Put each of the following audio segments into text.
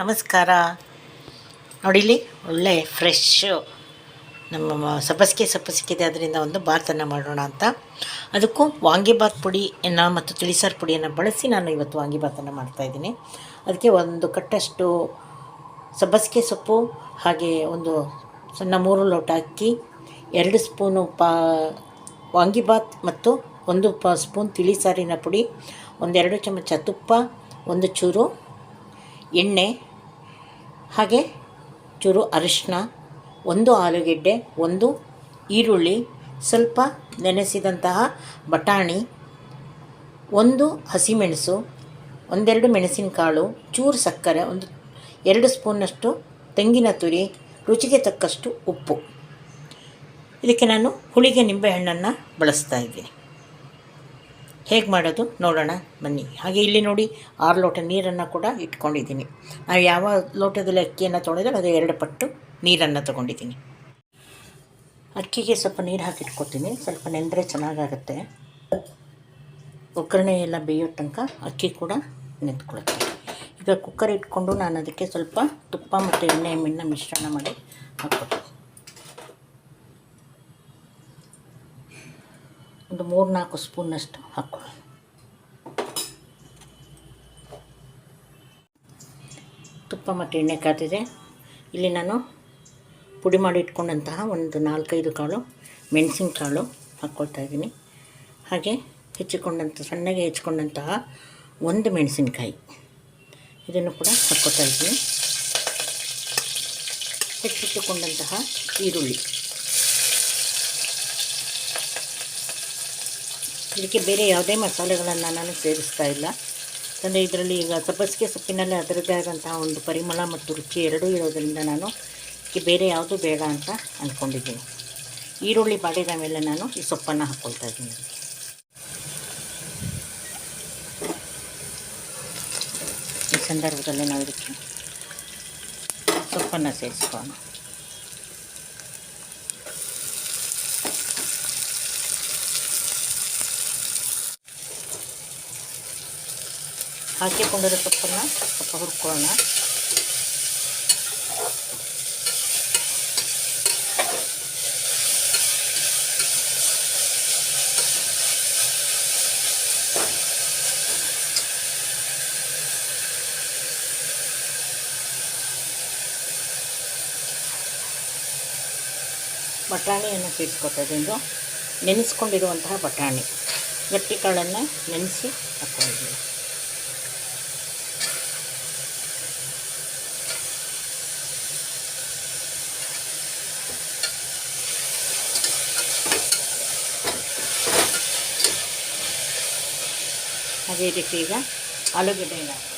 ನಮಸ್ಕಾರ. ನೋಡಿಲಿ ಒಳ್ಳೆ ಫ್ರೆಶ್ಶು ನಮ್ಮ ಸಬ್ಬಸಿಗೆ ಸಿಕ್ಕಿದೆ ಅದರಿಂದ ಒಂದು ಬಾತನ್ನು ಮಾಡೋಣ ಅಂತ. ಅದಕ್ಕೂ ವಾಂಗಿಬಾತ್ ಪುಡಿಯನ್ನು ಮತ್ತು ತಿಳಿಸಾರು ಪುಡಿಯನ್ನು ಬಳಸಿ ನಾನು ಇವತ್ತು ವಾಂಗಿಬಾತನ್ನು ಮಾಡ್ತಾಯಿದ್ದೀನಿ ಅದಕ್ಕೆ ಒಂದು ಕಟ್ಟಷ್ಟು ಸಬ್ಬಸಿಗೆ ಸೊಪ್ಪು, ಹಾಗೆ ಒಂದು ಸಣ್ಣ ಮೂರು ಲೋಟ ಅಕ್ಕಿ, ಎರಡು ಸ್ಪೂನು ಪಾ ವಾಂಗಿಬಾತ್ ಮತ್ತು ಒಂದು ಪ ಸ್ಪೂನ್ ತಿಳಿಸಾರಿನ ಪುಡಿ, ಒಂದೆರಡು ಚಮಚ ತುಪ್ಪ, ಒಂದು ಚೂರು ಎಣ್ಣೆ, ಹಾಗೆ ಚೂರು ಅರಿಶಿನ ಒಂದು ಆಲೂಗೆಡ್ಡೆ, ಒಂದು ಈರುಳ್ಳಿ, ಸ್ವಲ್ಪ ನೆನೆಸಿದಂತಹ ಬಟಾಣಿ, ಒಂದು ಹಸಿಮೆಣಸು, ಒಂದೆರಡು ಮೆಣಸಿನಕಾಳು, ಚೂರು ಸಕ್ಕರೆ, ಒಂದು ಎರಡು ಸ್ಪೂನಷ್ಟು ತೆಂಗಿನ ತುರಿ, ರುಚಿಗೆ ತಕ್ಕಷ್ಟು ಉಪ್ಪು. ಇದಕ್ಕೆ ನಾನು ಹುಳಿಗೆ ನಿಂಬೆಹಣ್ಣನ್ನು ಬಳಸ್ತಾ ಇದ್ದೀನಿ. ಹೇಗೆ ಮಾಡೋದು ನೋಡೋಣ, ಬನ್ನಿ. ಹಾಗೆ ಇಲ್ಲಿ ನೋಡಿ ಆರು ಲೋಟ ನೀರನ್ನು ಕೂಡ ಇಟ್ಕೊಂಡಿದ್ದೀನಿ. ನಾವು ಯಾವ ಲೋಟದಲ್ಲಿ ಅಕ್ಕಿಯನ್ನು ತೊಳೆದ್ರೆ ಅದು ಎರಡು ಪಟ್ಟು ನೀರನ್ನು ತೊಗೊಂಡಿದ್ದೀನಿ. ಅಕ್ಕಿಗೆ ಸ್ವಲ್ಪ ನೀರು ಹಾಕಿಟ್ಕೊತೀನಿ ಸ್ವಲ್ಪ ನೆಂದರೆ ಚೆನ್ನಾಗಾಗುತ್ತೆ. ಒಗ್ಗರಣೆ ಎಲ್ಲ ಬೇಯೋ ತನಕ ಅಕ್ಕಿ ಕೂಡ ನೆಂದ್ಕೊಳುತ್ತೆ ಈಗ ಕುಕ್ಕರ್ ಇಟ್ಕೊಂಡು ನಾನು ಅದಕ್ಕೆ ಸ್ವಲ್ಪ ತುಪ್ಪ ಮತ್ತು ಎಣ್ಣೆ, ಮಿಶ್ರಣ ಮಾಡಿ ಹಾಕ್ಕೊತೀನಿ ಒಂದು ಮೂರು ನಾಲ್ಕು ಸ್ಪೂನಷ್ಟು ಹಾಕ್ಕೊಳ್ಳಿ ತುಪ್ಪ ಮತ್ತು ಎಣ್ಣೆ ಕಾದಿದೆ ಇಲ್ಲಿ ನಾನು ಪುಡಿ ಮಾಡಿ ಇಟ್ಕೊಂಡಂತಹ ಒಂದು ನಾಲ್ಕೈದು ಕಾಳು ಮೆಣಸಿನ ಕಾಳು ಹಾಕ್ಕೊಳ್ತಾ ಇದ್ದೀನಿ. ಹಾಗೆ ಹೆಚ್ಚಿಕೊಂಡಂಥ, ಸಣ್ಣಗೆ ಹೆಚ್ಚಿಕೊಂಡಂತಹ ಒಂದು ಮೆಣಸಿನಕಾಯಿ ಇದನ್ನು ಕೂಡ ಹಾಕ್ಕೊಳ್ತಾ ಇದ್ದೀನಿ. ಹೆಚ್ಚಿಟ್ಟುಕೊಂಡಂತಹ ಈರುಳ್ಳಿ. ಇದಕ್ಕೆ ಬೇರೆ ಯಾವುದೇ ಮಸಾಲೆಗಳನ್ನು ನಾನು ಸೇರಿಸ್ತಾ ಇಲ್ಲ. ಯಾಕಂದರೆ ಇದರಲ್ಲಿ ಈಗ ಸಬ್ಬಸಿಗೆ ಸೊಪ್ಪಿನಲ್ಲಿ ಅದರದ್ದೇ ಆದಂತಹ ಒಂದು ಪರಿಮಳ ಮತ್ತು ರುಚಿ ಎರಡೂ ಇರೋದರಿಂದ ನಾನು ಇದಕ್ಕೆ ಬೇರೆ ಯಾವುದು ಬೇಡ ಅಂತ ಅಂದ್ಕೊಂಡಿದ್ದೀನಿ ಈರುಳ್ಳಿ ಬಾಡಿದ ಮೇಲೆ ನಾನು ಈ ಸೊಪ್ಪನ್ನು ಹಾಕ್ಕೊಳ್ತಾ ಇದ್ದೀನಿ. ಈ ಸಂದರ್ಭದಲ್ಲಿ ನಾವು ಇದಕ್ಕೆ ಸೊಪ್ಪನ್ನು ಸೇರಿಸ್ಕೊಳ್ಳೋಣ. ಹಾಕಿಕೊಂಡಿರೋ ಸೊಪ್ಪನ್ನು ಸ್ವಲ್ಪ ಹುರ್ಕೊಳ್ಳೋಣ. ಬಟಾಣಿಯನ್ನು ಸೇರಿಸ್ಕೊತಾ ನೆನೆಸ್ಕೊಂಡಿರುವಂತಹ ಬಟಾಣಿ. ಗಟ್ಟಿ ಕಾಳನ್ನು ನೆನೆಸಿ ಹಾಕ್ಕೊಂಡಿದ್ದೀನಿ ಅದೇ ರೀತಿ ಈಗ ಆಲೂಗೆಡ್ಡೆಯನ್ನು ಹಾಕ್ತೀನಿ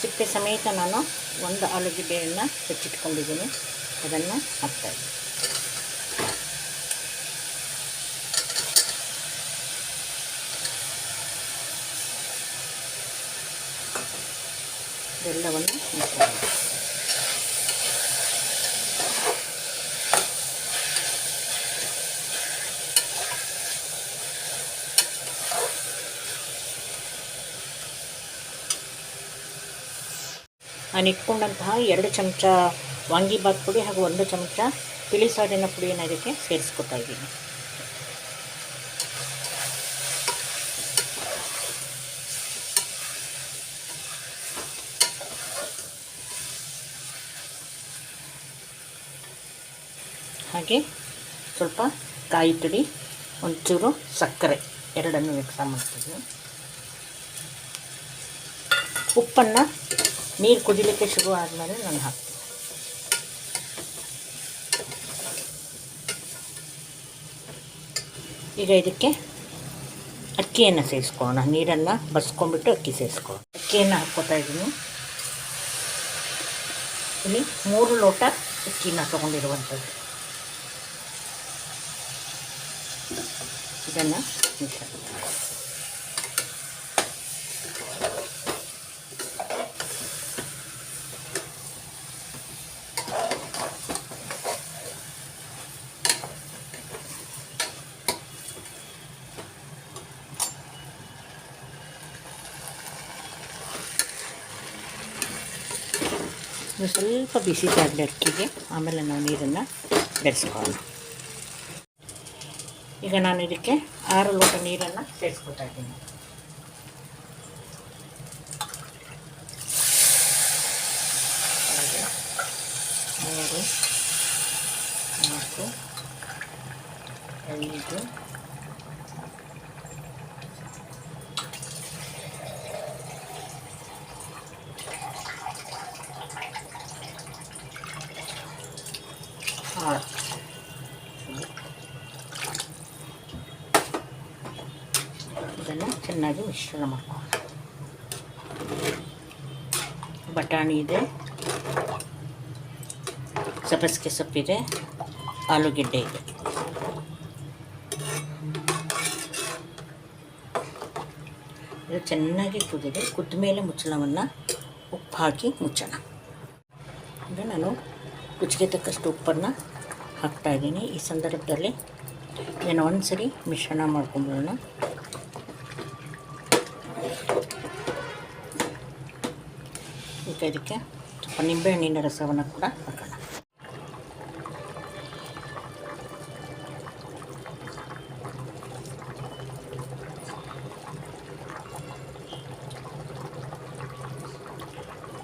ಸಿಪ್ಪೆ ಸಮೇತ ನಾನು ಒಂದು ಆಲೂಗೆಡ್ಡೆಯನ್ನು ಹೆಚ್ಚಿಟ್ಕೊಂಡಿದ್ದೀನಿ. ಅದನ್ನು ಹಾಕ್ತಾಯಿದ್ದೀನಿ ಇದೆಲ್ಲವನ್ನು ಮಿಶ್ರಣ ನಾನು ಇಟ್ಕೊಂಡಂತಹ ಎರಡು ಚಮಚ ವಾಂಗಿಬಾತ್ ಪುಡಿ ಹಾಗೂ ಒಂದು ಚಮಚ ತಿಳಿ ಸಾರಿನ ಪುಡಿಯನ್ನು ಇದಕ್ಕೆ ಸೇರಿಸ್ಕೊತಾ ಇದ್ದೀನಿ. ಹಾಗೆ ಸ್ವಲ್ಪ ಕಾಯಿ ತುಡಿ ಒಂಚೂರು ಸಕ್ಕರೆ, ಎರಡನ್ನು ಮಿಕ್ಸ್ ಮಾಡ್ತೀವಿ ಉಪ್ಪನ್ನು ನೀರು ಕುದಿಲಿಕ್ಕೆ ಶುರು ಆದಮೇಲೆ ನಾನು ಹಾಕ್ತೀನಿ. ಈಗ ಇದಕ್ಕೆ ಅಕ್ಕಿಯನ್ನು ಸೇರಿಸ್ಕೊಳ್ಳೋಣ. ನೀರನ್ನು ಬಸ್ಕೊಂಡ್ಬಿಟ್ಟು ಅಕ್ಕಿ ಸೇರಿಸ್ಕೊಳ್ಳೋಣ. ಅಕ್ಕಿಯನ್ನು ಹಾಕ್ಕೊತಾ ಇದ್ದೀನಿ. ಇಲ್ಲಿ ಮೂರು ಲೋಟ ಅಕ್ಕಿನ ತೊಗೊಂಡಿರುವಂಥದ್ದು. ಇದನ್ನು ಮಿಶ್ರಣ ಇದು ಸ್ವಲ್ಪ ಬಿಸಿ ಜಾಗಲಿ ಅಕ್ಕಿಗೆ. ಆಮೇಲೆ ನಾವು ನೀರನ್ನು ಬೆರೆಸ್ಕೊಳ್ಳೋಣ. ಈಗ ನಾನು ಇದಕ್ಕೆ ಆರು ಲೋಟ ನೀರನ್ನು ಸೇರಿಸ್ಕೊತಾ ಇದ್ದೀನಿ. ಮೂರು ನಾಲ್ಕು, ಐದು ಆರು ಇದನ್ನು ಚೆನ್ನಾಗಿ ಮಿಶ್ರಣ ಮಾಡ್ಕೊಳ್ಳಿ ಬಟಾಣಿ ಇದೆ. ಸಬ್ಬಸಿಗೆ ಸೊಪ್ಪಿದೆ ಆಲೂಗೆಡ್ಡೆ ಇದೆ. ಇದು ಚೆನ್ನಾಗಿ ಕುದಿದೆ ಕುದ್ದ ಮೇಲೆ ಮುಚ್ಚಳವನ್ನು ಉಪ್ಪು ಹಾಕಿ ಮುಚ್ಚೋಣ. ಈಗ ನಾನು ರುಚಿಗೆ ತಕ್ಕಷ್ಟು ಉಪ್ಪನ್ನು ಹಾಕ್ತಾಯಿದ್ದೀನಿ. ಈ ಸಂದರ್ಭದಲ್ಲಿ ಇದನ್ನು ಒಂದು ಸರಿ ಮಿಶ್ರಣ ಮಾಡ್ಕೊಂಬಿಡೋಣ. ಮತ್ತು ಇದಕ್ಕೆ ಸ್ವಲ್ಪ ನಿಂಬೆಹಣ್ಣಿನ ರಸವನ್ನು ಕೂಡ ಹಾಕೋಣ.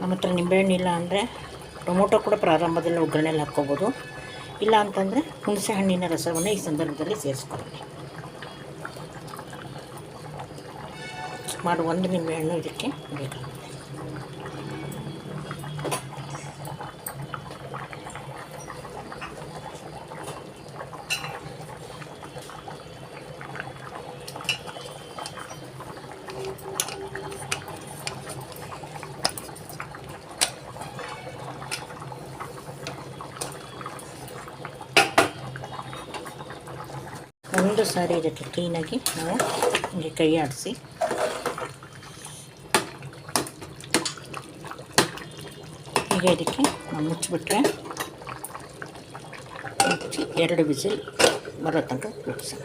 ನಮ್ಮ ಹತ್ರ ನಿಂಬೆಹಣ್ಣಿಲ್ಲ ಅಂದರೆ ಟೊಮೊಟೊ ಕೂಡ ಪ್ರಾರಂಭದಲ್ಲಿ ಒಗ್ಗರಣೆಯಲ್ಲಿ ಹಾಕ್ಕೋಬೋದು. ಇಲ್ಲ ಅಂತಂದರೆ ಹುಣಸೆ ಹಣ್ಣಿನ ರಸವನ್ನು ಈ ಸಂದರ್ಭದಲ್ಲಿ ಸೇರಿಸ್ಕೊಳ್ಳಿ ಸುಮಾರು ಒಂದು ನಿಂಬೆಹಣ್ಣು ಇದಕ್ಕೆ ಬೇಕಾಗುತ್ತೆ. ಒಂದು ಸಾರಿ ಇದಕ್ಕೆ ಕ್ಲೀನಾಗಿ ನಾವು ಹಿಂಗೆ ಕೈ ಆಡಿಸಿ. ಈಗ ಇದಕ್ಕೆ ನಾವು ಮುಚ್ಚಿಬಿಟ್ರೆ ಮುಚ್ಚಿ ಎರಡು ಬಿಸಿಲ್ ಬರೋ ತನಕ ಕೂಡಿಸೋಣ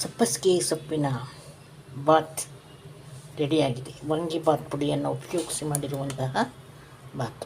ಸಬ್ಬಸಿಗೆ ಸೊಪ್ಪಿನ ಬಾತ್ ರೆಡಿಯಾಗಿದೆ. ವಂಗಿ ಬಾತ್ ಪುಡಿಯನ್ನು ಉಪಯೋಗಿಸಿ ಮಾಡಿರುವಂತಹ ಬಾತ್.